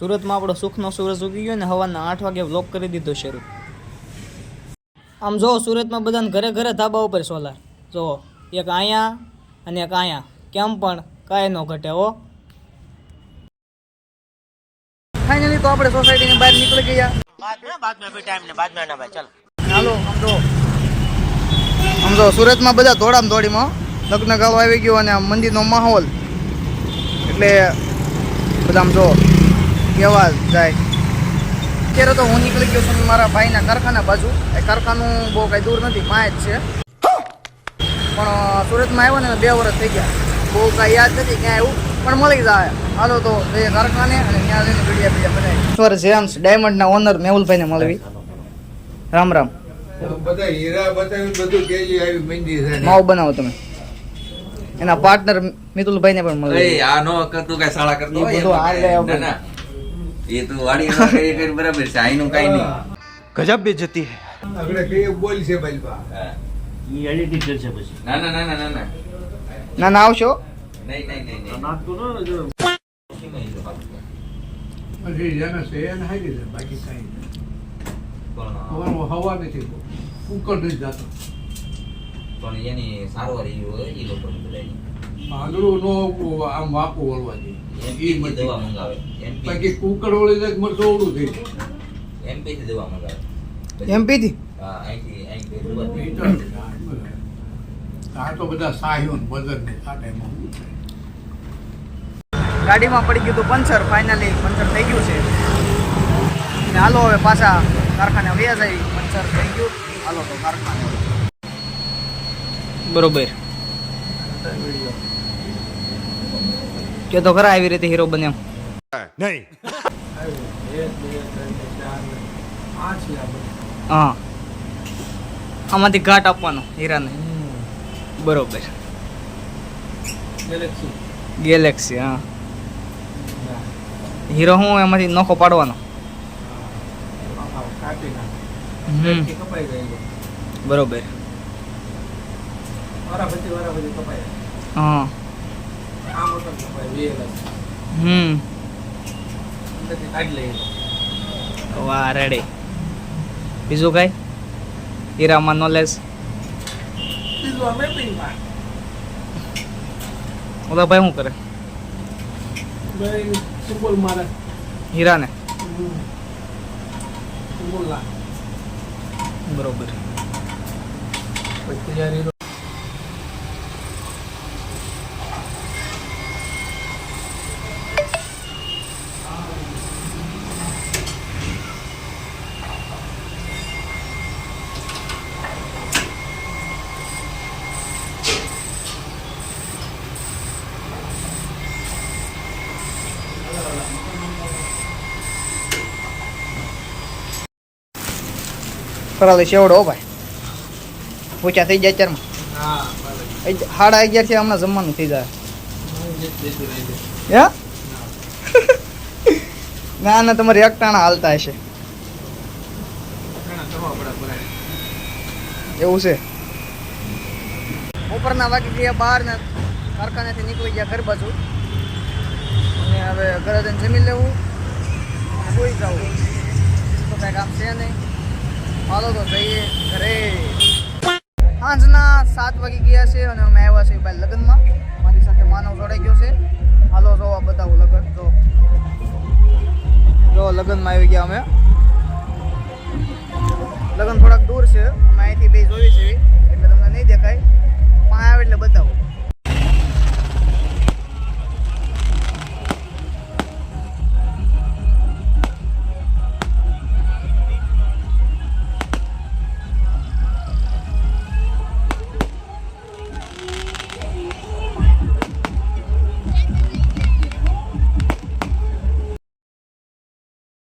સુરતમાં આપણો સુખનો સૂરજ ઉગી ગયો ને હવાના આઠ વાગે બ્લોક કરી દીધો શરૂ. આમ જો સુરતમાં બધાને ઘરે ઘરે ધાબા ઉપર સોલાર. જો એક અહીંયા અને એક અહીંયા. કેમ પણ કાંઈ ન ઘટે હો. ફાઇનલી તો આપણે સોસાયટીની બહાર નીકળી ગયા. બાદ મેં બાદ ટાઈમ ને બાદ મેં ના ભાઈ ચાલો. જો આમ જો સુરતમાં બધા દોડામ ધોડીમાં લગ્ન ગાળો આવી ગયો અને આ મંદિરનો માહોલ. એટલે બધા આમ જો કેવા જાય? અત્યારે તો હું નીકળી ગયો છું મારા ભાઈના કારખાના બાજુ. એ કારખાનું બહુ કાંઈ દૂર નથી માં જ છે. પણ સુરતમાં આવ્યો ને બે વર્ષ થઈ ગયા. બહુ કાંઈ યાદ નથી ક્યાં આવ્યું પણ મળી જાય. હાલો તો એ કારખાને અને ત્યાં જઈને વિડીયા બીડિયા બનાવી સર જેમ્સ ડાયમંડના ઓનર મેહુલભાઈને મળવી. રામ રામ. બધા હીરા બતાવ્યું બધું કેજી આવી મંદી છે માવ બનાવો તમે. એના પાર્ટનર મિતુલભાઈને પણ મળવી. આ નો કરતું કઈ સાળા કરતો બધું એમાં. એ તો વાડી કરી કરી બરાબર છે આઈનું કાઈ નહીં. ગજબ બે જતી હે. આપણે કઈ બોલ છે બલબા ઈ એડિટ છે પછી. ના ના ના ના ના ના. ના આવશો? નહીં નહીં નહીં નહીં. ના છે એને હાઈ દે બાકી કાઈ નહીં. પણ હવા નથી કુકર નથી જાતો. પણ એની સારવાર એ હોય એ લોકો આંધળું નો આમ વાંકું વળવા દવા મંગાવે. બાકી કુકર વળી જાય મરતો ઓળું થઈ. એમપી થી દવા મંગાવે. એમપીથી હા અહીંથી અહીંથી તો આ તો બધા સાહ્યો બદલ આ ટાઈમમાં ગાડીમાં પડી ગયું હતું પંચર ફાઇનલી પંચર થઈ ગયું છે. ને હાલો હવે પાછા કારખાને વ્યા જાય પંચર થઈ ગયું. હાલો તો કારખાને. બરોબર. કે તો ખરા આવી રીતે હીરો બન્યો. નહીં. હા. આમાંથી ઘાટ આપવાનો હીરાને. બરોબર. ગેલેક્સી હા. હીરો હું એમાંથી નોખો પાડવાનો. બરોબર. હા. વાહ રેડી બીજું કઈ? હીરામાં નોલેજ ઓલા ભાઈ શું કરે? હીરાને? બરોબર. ફરાલે શેવડો હો ભાઈ. પૂછા થઈ જાય અત્યારમાં. સાડા અગિયાર છે હમણાં જમવાનું થઈ જાય. હે? ના ના તમારી એકટાણા હાલતા હશે. એવું છે. ઉપરના વાગી ગયા બાર ને કારખાનેથી નીકળી ગયા ઘર બાજુ. અને હવે ઘરે જઈને જમી લેવું. સુઈ જવું. તો કાંઈ કામ છે નહીં. હાલો તો જઈએ ઘરે. સાંજના સાત વાગી ગયા છે અને અમે આવ્યા છીએ ભાઈ લગ્નમાં. મારી સાથે માનવ જોડાઈ ગયો છે. હાલો જો આ બતાવું લગ્ન, જો. જો લગ્નમાં આવી ગયા અમે. લગ્ન થોડાક દૂર છે. અમે અહીંથી બે જોઈ